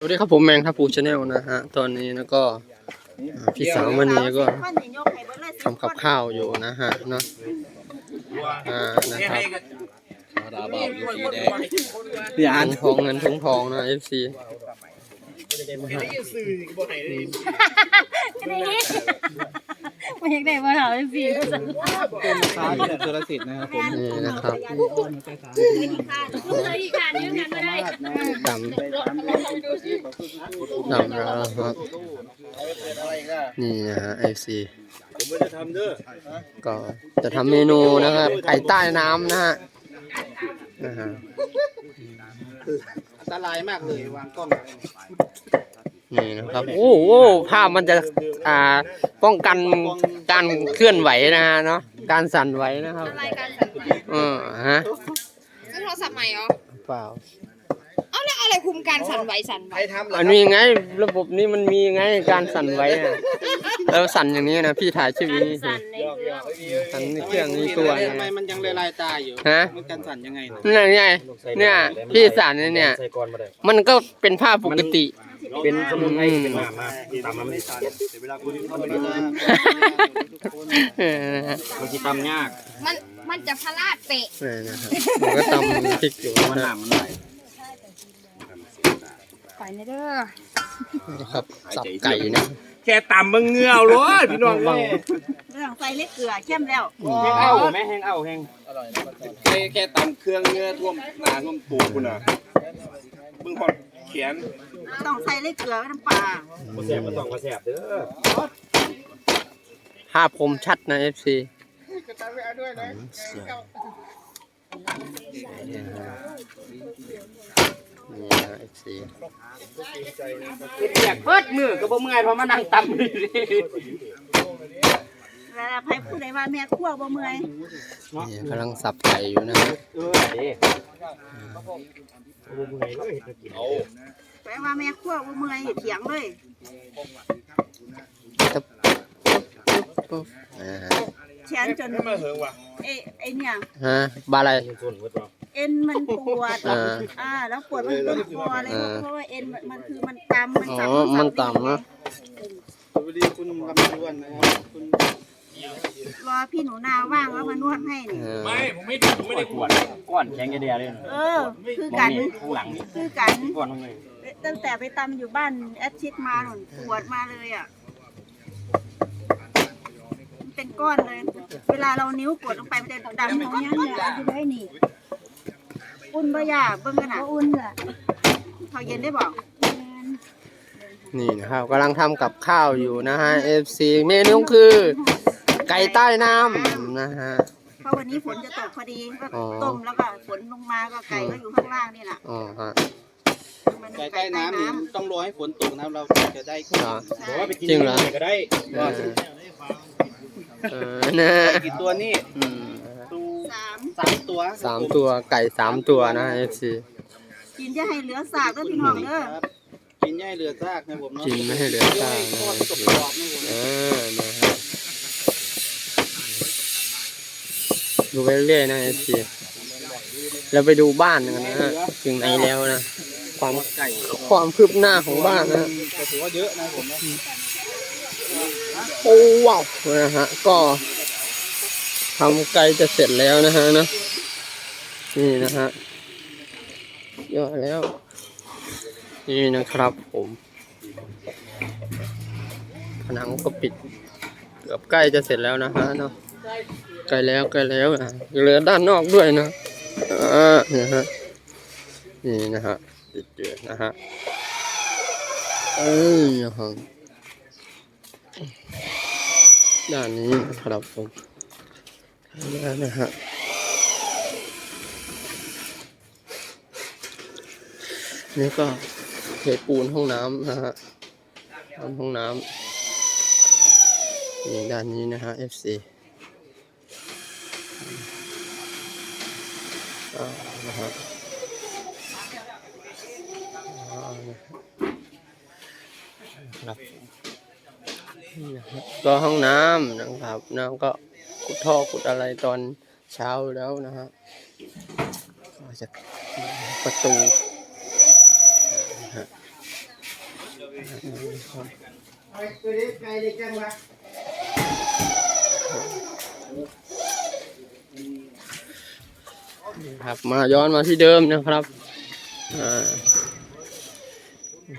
สวัสดีครับผมแมงทับปูชาแนลนะฮะตอนนี้แล้วก็อ่าพี่สาวมณีก็ทำกับข้าวอยู่นะฮะเนาะอ่านะครับอย่าทองทองเงินทองทองนะเอฟซี มันยังได้มาถามสิค้าอยู่สุรสิทธิ์นะครับผมนี่นะครับเลยอีกการยืมกันไม่ได้ดำดำแล้วนะครับนี่นะฮะเอฟซีก็จะทำเมนูนะครับไก่ใต้น้ำนะฮะนะฮะอันตรายมากเลยวางกล้อง นี่นะครับ โอ้โหภาพมันจะอ่าป้องกันการเคลื่อนไหวนะฮะเนาะการสั่นไหวนะครับรายการสั่นไหวเออฮะซื้อโทรศัพท์ใหม่เหรอเปล่าเอาแล้วอะไรคุมการสั่นไหวสั่นไหวใครทำอันนี้ไง ระบบนี้มันมีไงการสั่นไหวนะแล้วสั่นอย่างนี้นะพี่ถ่ายชื่อนี้สิสั่นในเครื่องสั่นในเครื่องนี้ตัวทำเนี่ยไมมันยังลายๆตาอยู่ฮะมันกันสั่นยังไงนะนี่ไงเนี่ยพี่สั่นเนี่ยมันก็เป็นภาพปกติ เป็นสมุนไพรอืมเป็นน้ำมาตามมาไม่ได้เวลาคุณเข้าไปดูเออนะฮะมันจะตำยากมันมันจะพลาดเปะนี่นะครับมันก็ตำพริกอยู่มันนะน้ำมันไหลไปในเด้อนะครับสับไก่นะแค่ตำมึงเงือเลยพี่น้องเอ้ยเรื่องใส่เล็กเกลือเข้มแล้วแห้งเอาแม่แห้งเอาแห้งแค่แค่ตำเครื่องเนื้อท่วมหนาท่วมตูคุณอะมึงพอดเขียน ต้องใส่เล็กเกลือไว้น้ำปลามาแสบมาต้องมาแสบเด้อภาพคมชัดนะ FC นี่นะ FC อยากเพิดมือก็บ่เมื่อยเพราะมานั่งตำนี่แล้วใครพูดได้ว่าแม่คั่วบ่เมื่อยนี่กำลังสับไก่อยู่นะเออเด้บ่เมื่อยเลยเฮ็ดกินเอาแปลว่าแม่คั่วบ่เมื่อยเถียงเลยตึ๊บปึ๊บอ่าแขนจนเอ้ไอ้เนี่ยฮะบาอะไรส่วนเบิดบ่เอ็นมันปวดอ่า อ่าแล้วปวดมันต้นคอเลยอ่าเพราะว่าเอ็นมันมันคือมันตำมันอ๋อสับมันต่ำนะ สวัสดีคุณกำลังด้วนนะครับคุณรอพี่หนูนาว่างแล้วมานวดให้นี่เออไม่ได้ผมไม่ได้ปวดก้อนแข็งกระเดียเลยเออ คือมองกันนี่ข้างหลังนี่คือกันก้อนข้างใน ตั้งแต่ไปตำอยู่บ้านแอดชิดมาหนุนปวดมาเลยอะมันเป็นก้อนเลย เวลาเรานิ้วกดลงไปมันจะดำของยังเนี่ยอยู่ได้นี่อุ่นบ่ยาเบิ่งกันน่ะอุ่นล่ะเขาเย็นได้บอกนี่นะครับกำลังทำกับข้าวอยู่นะฮะ FC เมนูคือ ไก่ใต้น้ำนะฮะ เพราะวันนี้ฝนจะตกพอดีก็อ๋อ ต้มแล้วก็ฝนลงมาก็ไก่ก็อยู่ข้างล่างนี่แหละ อ๋อฮะมัน ไก่ใต้น้ำนี่ต้องรอให้ฝนตกนะครับเราจะได้เหรอ บอกว่าไปกินจริงเหรอก็ได้เออเออนะไก่กี่ตัวนี่อืมตูสามสามตัวสามตัวไก่สามตัวนะ FC กินจะให้เหลือสากแล้วพี่น้องเด้อครับกินย่ายเรือซากนะผมเนาะกินไม่ให้เหลือซากนะทอดกรอบๆนะผมเออนะฮะดูไปเรื่อยๆนะ FC เราไปดูบ้านกันนะฮะถึงไหนแล้วนะ ความไก่ความคืบหน้าของบ้านนะก็ถือว่าเยอะนะผมนะโอ้ว้าวนะฮะก็ทำไกลจะเสร็จแล้วนะฮะเนอะนี่นะฮะเยอะแล้ว นี่นะครับผมผนังก็ปิดเกือบใกล้จะเสร็จแล้วนะฮะเนาะใกล้แล้วใกล้แล้วอะเหลือด้านนอกด้วยนะอ่านะฮะนี่นะฮะ ปิดเดือดนะฮะ เอ้ยครับด้านนี้นะครับผมแล้วนะฮะนี่ก็เทปูนห้องน้ำนะฮะทำห้องน้ำนี่ด้านนี้นะฮะ FC อ่านะฮะอ่านะครับ นี่นะ ครับก็ห้องน้ำนะครับน้ำก็ขุดท่อขุดอะไรตอนเช้าแล้วนะฮะก็จะประตูนะฮะครับมาย้อนมาที่เดิมนะครับอ่า ม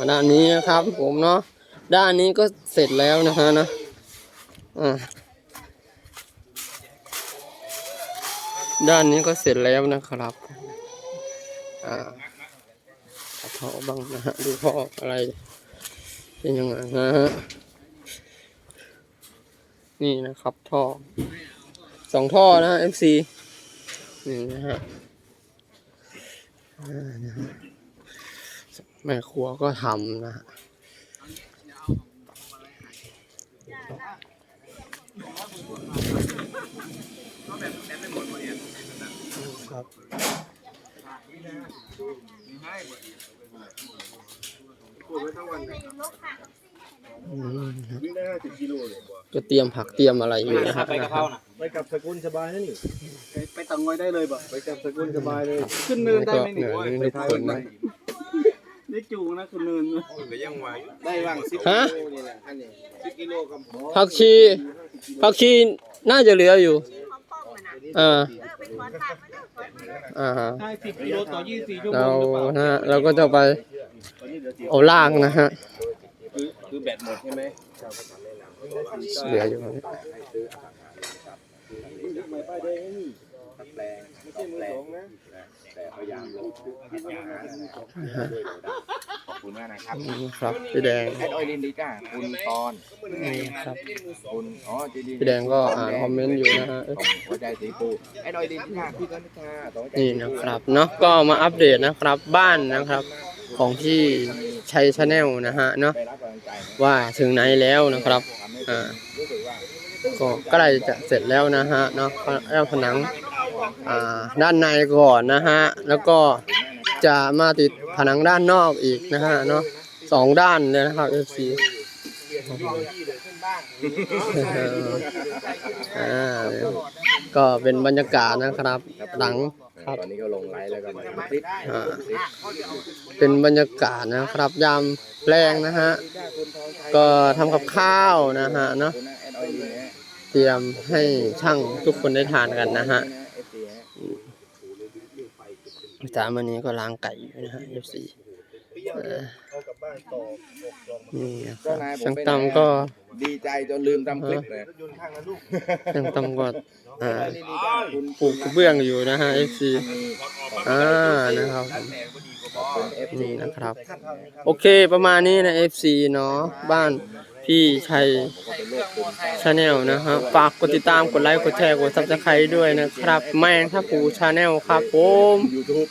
าด้านนี้นะครับผมเนาะด้านนี้ก็เสร็จแล้วนะฮะนะอ่าด้านนี้ก็เสร็จแล้วนะครับอ่าท่อบ้างนะฮะดูท่ออะไรเป็นยังไงนะฮะนี่นะครับท่อสองท่อนะฮะ FC นี่นะฮะอ่านะฮะแม่ครัวก็ทำนะฮะครับอืมครับวิ่งได้ห้าสิบกิโลเลยบ่ก็เตรียมผักเตรียมอะไรอยู่นะคครัรับบไป กะเพราน่ะไปกับสกุลสบายนะนี่ไปไปตังงอยได้เลยบ่ไปกับสกุลสบายเลย ขึ้นเนินได้ไหมนี่เหนื่อยไปทุกท้ายคนนะได้จูงนะคุณเนินก็ยังไหวได้บ้างสิบฮะกิโลนี่แหละอันนี้สิบกิโลกับผักชีผักชีน่าจะเหลืออยู่อ่าอ่าฮะได้สิบกิโลต่อยี่สิบสี่ชั่วโมเรางหรือเปล่านะฮะเราก็จะไปตอนนี้เหลือสิบเอาล่างนะฮะคือคือแบตหมดใช่ไหมเหลืออยู่ครับไม่ป้ายแดงนี่แปลงไม่ใช่มือสองนะแต่พยายามลงขอบคุณมากนะครับนี่ครับพี่แดงแอดออยลินดีจ้าคุณตอนนี่ครับคุณอ๋อจีดีพี่แดงก็อ่านคอมเมนต์อยู่นะฮะหัวใจสีฟูแอดออยลินค่ะพี่ก็นิชาสองใจนี่นะครับเนาะก็มาอัปเดตนะครับบ้านนะครับ ของที่ชัยชาแนลนะฮะเนาะไปรับกำลังใจนะว่าถึงไหนแล้วนะครับทำให้อ่ารู้สึ กว่าก็ใกล้จะเสร็จแล้วนะฮะเนาะแล้วผนังด้านในก่อนนะฮะแล้วก็จะมาติดผนังด้านนอกอีกนะฮะเนาะสองด้านเลยนะครับ FC ก็เป็นบรรยากาศนะครับหลังครับตอนนี้ก็ลงไลฟ์แล้วก็มาคลิปอ่าเป็นบรรยากาศนะครับ ยามแรงนะฮะ ก็ทำกับข้าวนะฮะเนาะ ตรียมให้ช่างทุกคนได้ทานกันนะฮะเอฟซีฮะจานวันนี้ก็ล้างไก่อยู่นะฮะ FC เอ่อนี่นะครับช่างตั้มก็ดีใจจนลืมทำคลิปเลยช่างตั้มก็อ่าดีจ้าคุณปลูกกระเบื้องอยู่นะฮะ FC อ่านะครับผมเอฟซีนี่นะครับ โอเคประมาณนี้นะ FC เนาะบ้าน พี่ชัยชาแนลนะฮะฝากกดติดตามกดไลค์กดแชร์กดซับสไครต์ด้วยนะครับ แมงทับปูชาแนลครับผม YouTube